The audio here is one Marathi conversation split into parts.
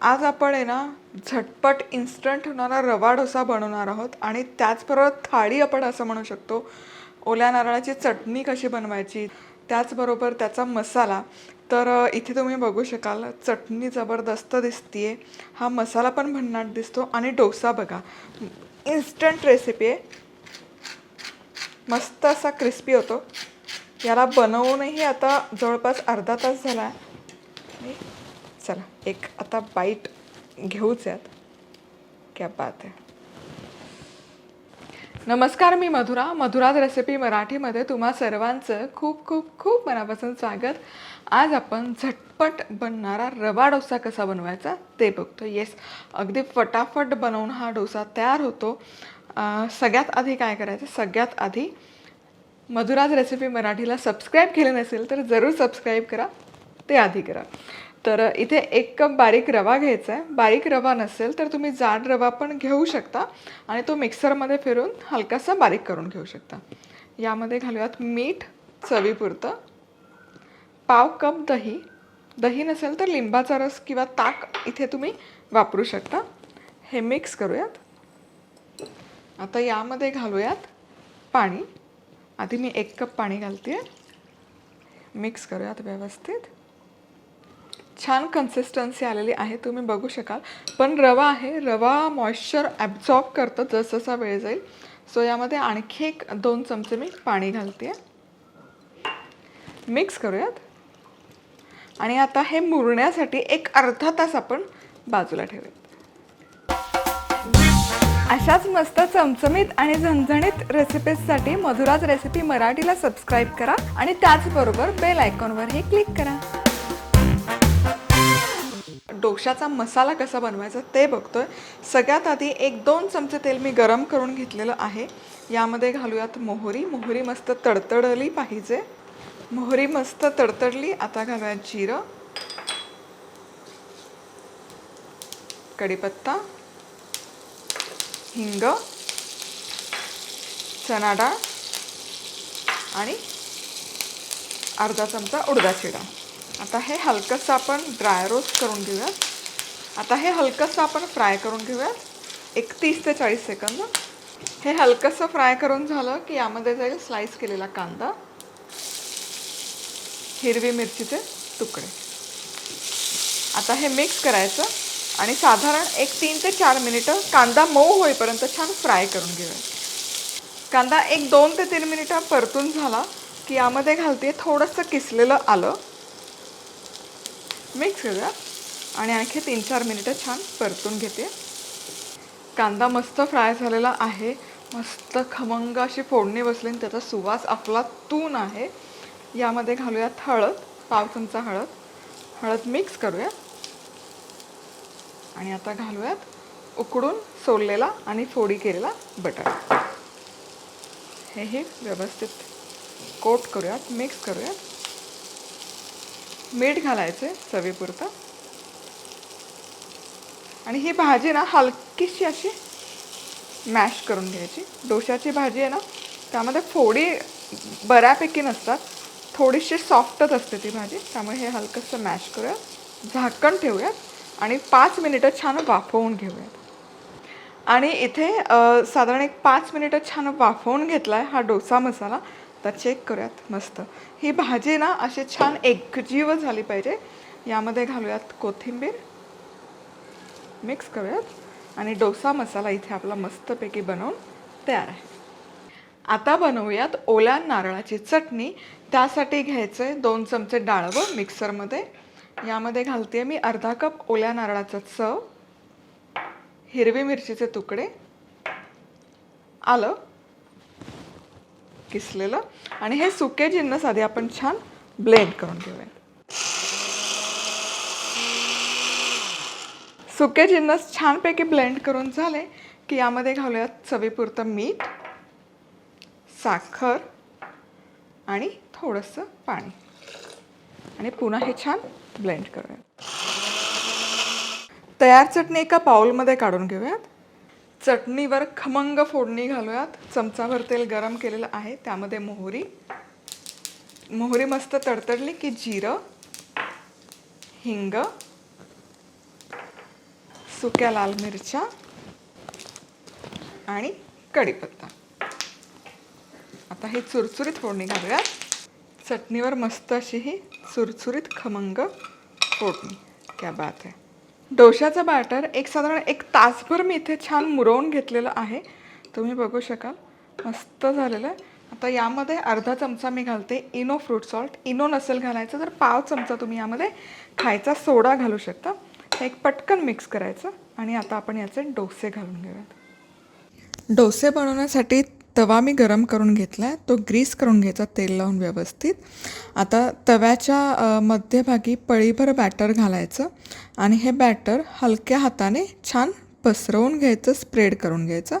आज आपण आहे ना झटपट इन्स्टंट होणारा रवा डोसा बनवणार आहोत आणि त्याचबरोबर थाळी आपण असं म्हणू शकतो ओल्या नारळाची चटणी कशी बनवायची त्याचबरोबर त्याचा मसाला. तर इथे तुम्ही बघू शकाल चटणी जबरदस्त दिसतीये. हा मसाला पण भन्नाट दिसतो आणि डोसा बघा. इन्स्टंट रेसिपी आहे. मस्त असा क्रिस्पी होतो. याला बनवूनही आता जवळपास अर्धा तास झाला आहे. चला एक आता बाईट घेऊच यात. क्या बात आहे नमस्कार मी मधुरा मधुराज रेसिपी मराठीमध्ये तुम्हा सर्वांचं खूप खूप खूप मनापासून स्वागत. आज आपण झटपट बनणारा रवा डोसा कसा बनवायचा ते बघतो. येस अगदी फटाफट बनवून हा डोसा तयार होतो. सगळ्यात आधी काय करायचं? सगळ्यात आधी मधुराज रेसिपी मराठीला सबस्क्राईब केलं नसेल तर जरूर सबस्क्राईब करा. ते आधी करा. तर इथे एक कप बारीक रवा घ्यायचा आहे. बारीक रवा नसेल तर तुम्ही जाड रवा पण घेऊ शकता आणि तो मिक्सरमध्ये फिरून हलकासा बारीक करून घेऊ शकता. यामध्ये घालूयात मीठ चवीपुरतं पाव कप दही. दही नसेल तर लिंबाचा रस किंवा ताक इथे तुम्ही वापरू शकता. हे मिक्स करूयात. आता यामध्ये घालूयात पाणी. आधी मी एक कप पाणी घालते मिक्स करूयात व्यवस्थित. छान कन्सिस्टन्सी आलेली आहे तुम्ही बघू शकाल. पण रवा आहे रवा मॉइश्चर ॲब्झॉर्ब करतं जसजसा वेळ जाईल. सो यामध्ये आणखी एक दोन चमचे मी पाणी घालते मिक्स करूयात. आणि आता हे मुरण्यासाठी एक अर्धा तास आपण बाजूला ठेवूयात. अशाच मस्त चमचमीत आणि झणझणीत रेसिपीजसाठी मधुराज रेसिपी मराठीला सबस्क्राईब करा आणि त्याचबरोबर बेल आयकॉनवरही क्लिक करा. डोशाचा मसाला कसा बनवायचा ते बघतोय. सगळ्यात आधी एक दोन चमचे तेल मी गरम करून घेतलेलं आहे. यामध्ये घालूयात मोहरी. मोहरी मस्त तडतडली पाहिजे. मोहरी मस्त तडतडली. आता घालूयात जिरं. कढीपत्ता. हिंग. चणा डाळ. आणि अर्धा चमचा उडदाची डाळ. आता हे हलकंसं आपण ड्राय रोस्ट करून घेऊयात. आता हे हलकंसं आपण फ्राय करून घेऊयात. एक तीस ते चाळीस सेकंद हे हलकंसं फ्राय करून झालं की यामध्ये जाईल स्लाईस केलेला कांदा हिरवी मिरचीचे तुकडे. आता हे मिक्स करायचं आणि साधारण एक तीन ते चार मिनिटं कांदा मऊ होईपर्यंत छान फ्राय करून घेऊया कांदा एक दोन ते तीन मिनिटं परतून झाला की यामध्ये घालते थोडंसं किसलेलं आलं. मिक्स करूया आणि आणखी तीन चार मिनिटं छान परतून घेते. कांदा मस्त फ्राय झालेला आहे. मस्त खमंग अशी फोडणी बसली आणि त्याचा सुवास आपला तून आहे. यामध्ये घालूयात हळद पाव चमचा हळद. हळद मिक्स करूया. आणि आता घालूयात उकडून सोललेला आणि फोडी केलेला बटर. हे हे व्यवस्थित कोट करूयात मिक्स करूयात. मीठ घालायचे चवीपुरतं. आणि ही भाजी ना हलकीशी अशी मॅश करून घ्यायची. डोशाची भाजी आहे ना त्यामध्ये फोडी बऱ्यापैकी नसतात. थोडीशी सॉफ्टच असते ती भाजी त्यामुळे हे हलकंसं मॅश करूयात झाकण ठेवूयात आणि पाच मिनिटं छान वाफवून घेऊयात. आणि इथे साधारण एक पाच मिनिटं छान वाफवून घेतला आहे हा डोसा मसाला. तर चेक करूयात मस्त. ही भाजी ना अशी छान एकजीव झाली पाहिजे. यामध्ये घालूयात कोथिंबीर. मिक्स करूयात. आणि डोसा मसाला इथे आपला मस्तपैकी बनवून तयार आहे. आता बनवूयात ओल्या नारळाची चटणी. त्यासाठी घ्यायचं आहे दोन चमचे डाळवं मिक्सरमध्ये. यामध्ये घालते मी अर्धा कप ओल्या नारळाचा चव. हिरवी मिरचीचे तुकडे. आलं. किसलेलं. आणि हे सुके जिन्नस आधी आपण छान ब्लेंड करून घेऊया. सुके जिन्नस छानपैकी ब्लेंड करून झाले की यामध्ये घालूयात चवीपुरतं मीठ साखर आणि थोडंसं पाणी. आणि पुन्हा हे छान ब्लेंड करूयात. तयार चटणी एका पाऊलमध्ये काढून घेऊयात. चटणीवर खमंग फोडणी घालूयात. चमचाभर तेल गरम केलेलं आहे. त्यामध्ये मोहरी. मोहरी मस्त तडतडली की जिरं हिंग सुक्या लाल मिरच्या आणि कढीपत्ता. आता ही चुरचुरीत फोडणी घालूयात. चटणीवर मस्त अशी ही चुरचुरीत खमंग फोडणी. क्या बात आहे डोशाचं बॅटर एक साधारण एक तासभर मी इथे छान मुरवून घेतलेलं आहे. तुम्ही बघू शकाल. मस्त झालेलं आहे. आता यामध्ये अर्धा चमचा मी घालते इनो फ्रूट सॉल्ट. इनो नसेल घालायचं तर पाव चमचा तुम्ही यामध्ये खायचा सोडा घालू शकता. हे एक पटकन मिक्स करायचं आणि आता आपण याचे डोसे घालून घेऊयात. डोसे बनवण्यासाठी तवा मी गरम करून घेतला आहे. तो ग्रीस करून घ्यायचा तेल लावून व्यवस्थित. आता तव्याच्या मध्यभागी पळीभर बॅटर घालायचं आणि हे बॅटर हलक्या हाताने छान पसरवून घ्यायचं स्प्रेड करून घ्यायचं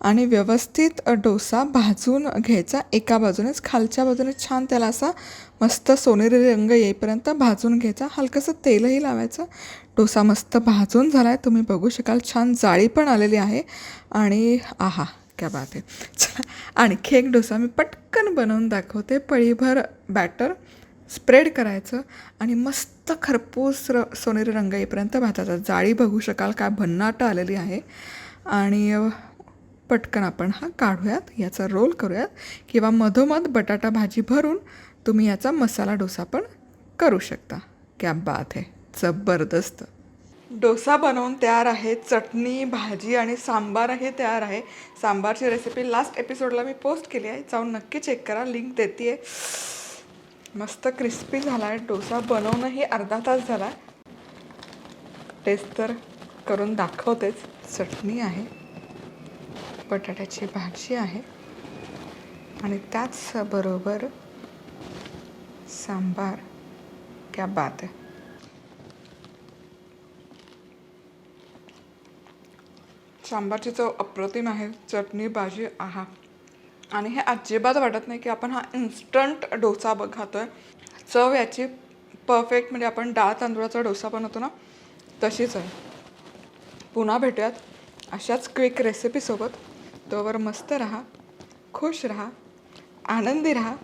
आणि व्यवस्थित डोसा भाजून घ्यायचा. एका बाजूनेच खालच्या बाजूने छान त्याला असा मस्त सोनेरी रंग येईपर्यंत भाजून घ्यायचा. हलकंसं तेलही लावायचं. डोसा मस्त भाजून झाला आहे तुम्ही बघू शकाल छान जाळी पण आलेली आहे. आणि आहा. क्या बात आहे चला आणखी एक डोसा मी पटकन बनवून दाखवते. पळीभर बॅटर स्प्रेड करायचं आणि मस्त खरपूस र सोनेरी रंग येईपर्यंत भाताचा जाळी बघू शकाल काय भन्नाट आलेली आहे. आणि पटकन आपण हा काढूयात. याचा रोल करूयात. किंवा मधोमध बटाटा भाजी भरून तुम्ही याचा मसाला डोसा पण करू शकता. क्या बात आहे जबरदस्त. डोसा बनवून तयार आहे चटणी भाजी आणि सांबारही तयार आहे. सांबारची रेसिपी लास्ट एपिसोडला मी पोस्ट केली आहे. जाऊन नक्की चेक करा लिंक देते आहे मस्त क्रिस्पी झाला आहे डोसा. बनवणंही अर्धा तास झाला. टेस्ट तर करून दाखवतेच. चटणी आहे बटाट्याची भाजी आहे. आणि त्याच बरोबर सांबार क्या बात आहे. सांबारची चव अप्रतिम आहे. चटणी भाजी आहा. आणि हे अजिबात वाटत नाही की आपण हा इन्स्टंट डोसा बघ आहे चव याची परफेक्ट म्हणजे आपण डाळ तांदूळाचा डोसा बनवतो ना तशीच आहे. पुन्हा भेटूयात अशाच क्विक रेसिपीसोबत तोवर मस्त राहा खुश राहा आनंदी राहा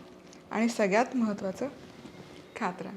आणि सगळ्यात महत्त्वाचं खात राहा.